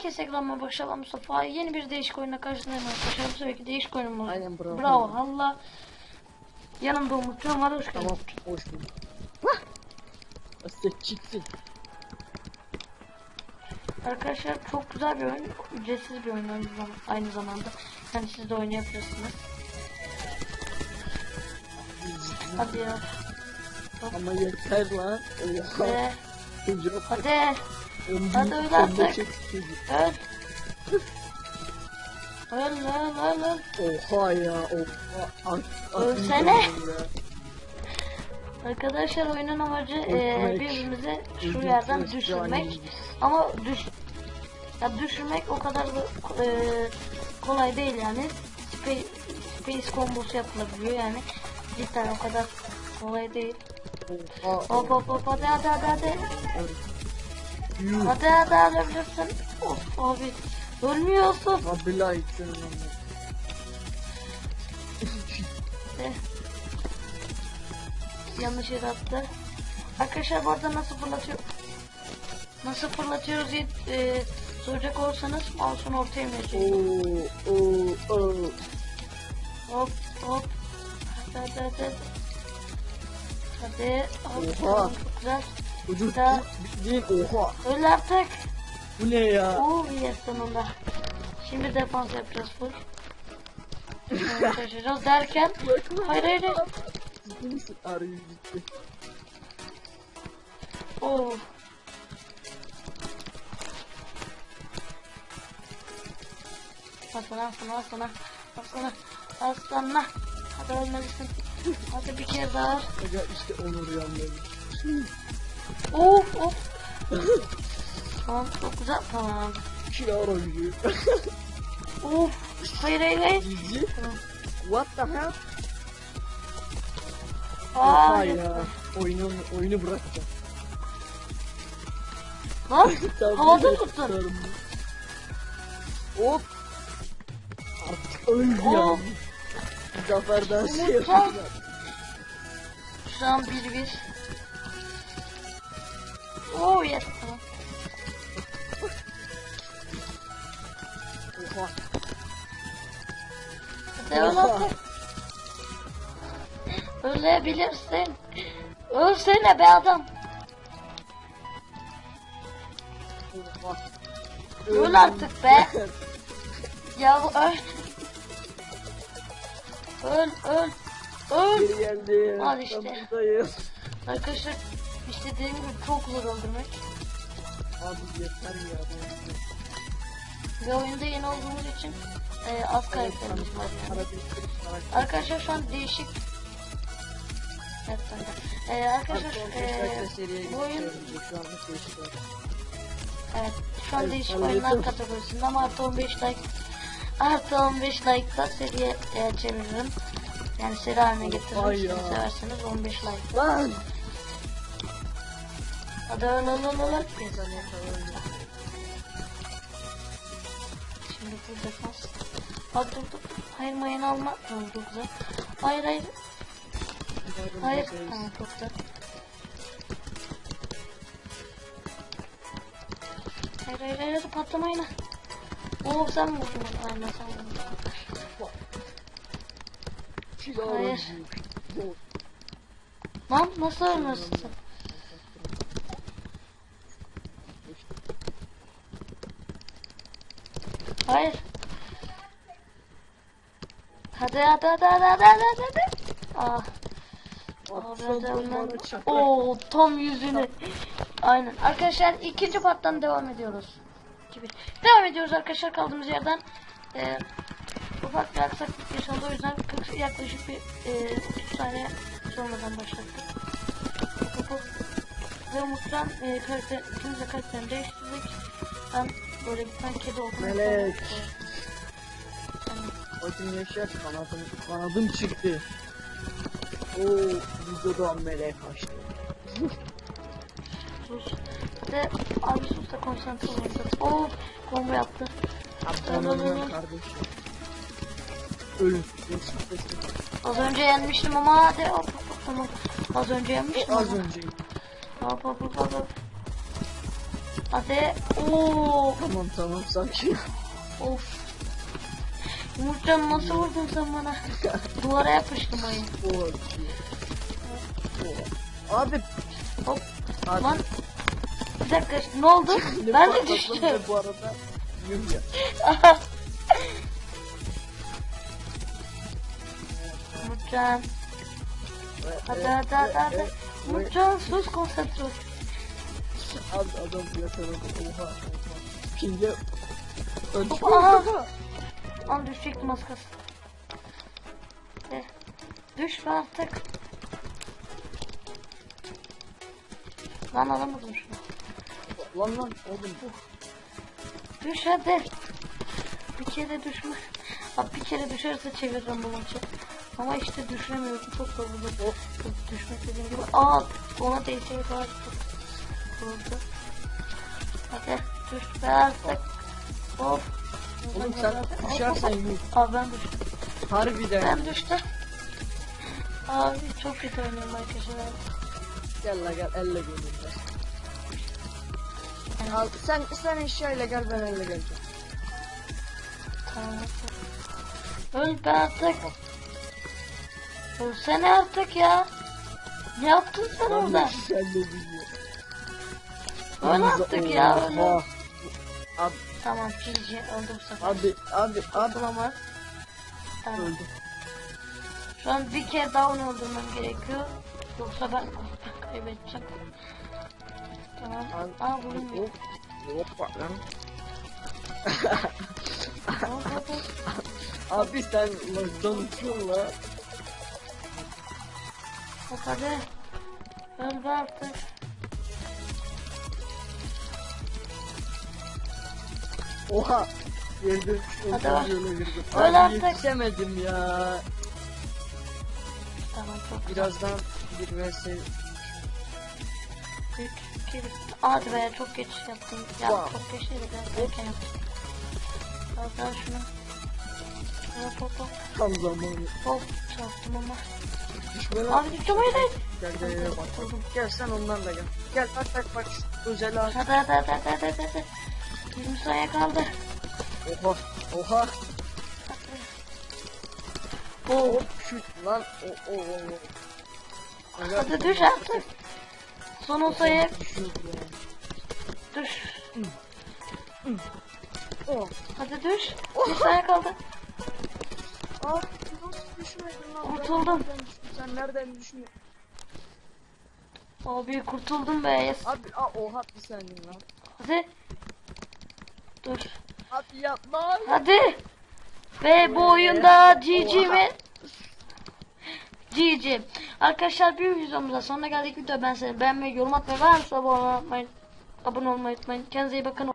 Herkese ekranıma başlayalım Mustafa. Yeni bir değişik oyuna karşınızdayım arkadaşlar. Bu seferki değişik oyunumuz. Aynen, bravo. Bravo Allah. Yanımda Umutcan var. Hoş geldin. Tamam hoş bulduk. Vah! Çıktı. Arkadaşlar çok güzel bir oyun. Ücretsiz bir oyun aynı zam- aynı zamanda. Yani siz de oynayabilirsiniz. Hadi ya. Ama yeter lan. Hadi Ömrüm Hadi öyle sonunda artık. öl. Öl öl öl öl. Oha ya oha. At, Ölsene. Arkadaşlar oyunun amacı e, birbirimizi şu yerden düşürmek. Ama düş ya düşürmek o kadar da e, kolay değil yani. Space, space kombosu yapılabiliyor yani. Cidden o kadar kolay değil. Hop hop hop hadi hadi hadi hadi. Yuh. Hadi hadi ölebilirsin. Of abi ölmüyorsun. Abi like senin anne. De. Yanlış yere attı. Arkadaşlar bu arada nasıl fırlatıyor? Nasıl fırlatıyoruz diye e, soracak olursanız mouse'un ortaya ineceğim. Oo oo oo. Hop hop. Hadi hadi hadi. Hadi. Hop, Oha. Çok güzel. Çocuk Da. bildiğin oha. Öl artık. Bu ne ya? Oo yes sonunda. Şimdi defans yapacağız full. Evet, Şaşıracağız derken. Hayır hayır. hayır. Ciddi misin? Arayı gitti. Oo. Aslan aslan aslan aslan aslan Hadi ölmelisin. Hadi bir kere daha. Aga işte onur yanları. Oh. Of. tamam çok güzel tamam. Kilo oynuyor. of. Hayır hayır hayır. Cici. What the hell? Aa, ya. Oyunu, oyunu bıraktım. Lan havada tuttun. Hop. Artık öldü ya. Zafer daha şey yapacak. Şu an 1-1. Oh yes. Oha. Devam. Ölebilirsin. Ölsene be adam. Oha. Öl artık be. ya öl. öl öl. Öl. Hadi işte. Arkadaşlar işte dediğim gibi çok zor öldürmek. Abi yeter ya. Ve oyunda yeni olduğumuz için e, az karakterimiz var yani. Arkadaşlar şu an değişik Evet. Ee, arkadaşlar Artık 15 dakika seriye bu oyun evet şu an değişik oyunlar kategorisinde ama artı 15 like artı 15 like'da seriye e, çeviririm. Yani seri haline getiririm. Siz severseniz 15 like. Lan. Saniye sonra öldüm. Şimdi full defans. Hadi dur dur. Hayır mayını alma. Tamam çok güzel. Hayır hayır. Hayır. Tamam çok güzel. Hayır hayır hayır patlamayın. Oo sen vurdun bana? Aynen sen vurdun. Hayır. Lan nasıl ölmezsin Hayır. Hadi hadi hadi hadi hadi hadi hadi. Ah. Oo tam yüzünü. Aynen. Arkadaşlar ikinci parttan devam ediyoruz. Gibi. Devam ediyoruz arkadaşlar kaldığımız yerden. Ee, ufak bir aksaklık yaşandı o yüzden 40, yaklaşık bir e, 30 saniye sonradan başlattık. Ve Umut'tan e, karakter, ikimiz de karakterini değiştirdik. Ben böyle bir tane kedi oldum. Melek. Bakın yaşar kanadım, kanadım çıktı. Oo, videodan melek kaçtı. Sus. Ve abi sus da konsantre olacağız. Oo combo yaptı. Abdurrahman kardeşim. Geçmiş. Az önce yenmiştim ama hadi hop hop tamam. Az önce yenmiştim Az önce. Hop hop hop hop. Hadi. Oo. Tamam tamam sakin. Of. Umutcan nasıl vurdun sen bana? Duvara yapıştım ayı. Abi. Hop. Abi. Lan. Bir dakika ne oldu? Ben de düştüm. Bu arada. Yuh ya. Umutcan. Hadi hadi hadi hadi. Umutcan sus konsantre ol. Abi adam yatırıldı. Oha. oha. Pinge. Öldü. Aha. Lan düşecektim az kalsın. Eh, Düş be artık. Lan alamadım şunu. Lan lan oğlum. Düş hadi. Bir kere düşme. Abi bir kere düşerse çeviririm bu maçı. Ama işte düşüremiyorum. Çok zor burada. Of. Düşmek dediğim gibi. Aa ona değseydi var. Vurdu. Hadi düş be artık. Of. Oğlum sen düşersen yuh. Abi ben düştüm. Harbiden. Ben düştüm. Abi çok kötü oynuyorum arkadaşlar. Gel la gel elle gönüller. Al sen sen eşyayla gel ben elle geleceğim. Tamam. Öl be artık. Ölsene artık ya. Ne yaptın sen orada? Sen de biliyor. Öl artık ya. Abi Tamam GG öldü bu sefer. abi abi abi Bulamaz. Tamam. öldüm. Şu an bir kere daha onu öldürmem gerekiyor. Yoksa ben kaybedeceğim. Tamam. Aa vurulmuyor. Hop hop lan. Abi sen lagdan uçuyorsun la. Hadi. Öl be artık. Oha. Girdim. Bak. şöyle girdim. Öl Abi artık. yetişemedim ya. Tamam çok güzel. Birazdan bir vs 3, 2, Hadi be çok geç yaptım. Ya Wow. çok geç değil de biraz erken yaptım. Al daha şunu. Hop hop hop. tam zamanı. Hop çarptım ama. Düşme lan. Abi düştüm hayır hayır. Gel gel gel bak. Kurtuldum. Gel sen onlarla gel. Gel bak bak bak özel ağaç. Hadi hadi hadi hadi hadi hadi. 20 saniye kaldı. Oha. Oha. Oo. Hop şut lan. O o o. Hadi düş artık. Son o sayı Şut ya. düş. Oh. Hadi düş. Bir saniye kaldı. Düşmedin lan? Kurtuldum. Sen nereden düştün? Abi kurtuldum be. Abi aa, oha bir saniye lan. Hadi. Yapma. Hadi. Ve bu oyunda GG mi? GG. Arkadaşlar bir videomuzda sonuna geldik. Video ben seni beğenmeyi, yorum atmayı ve abone olmayı unutmayın. Abone olmayı unutmayın. Kendinize iyi bakın.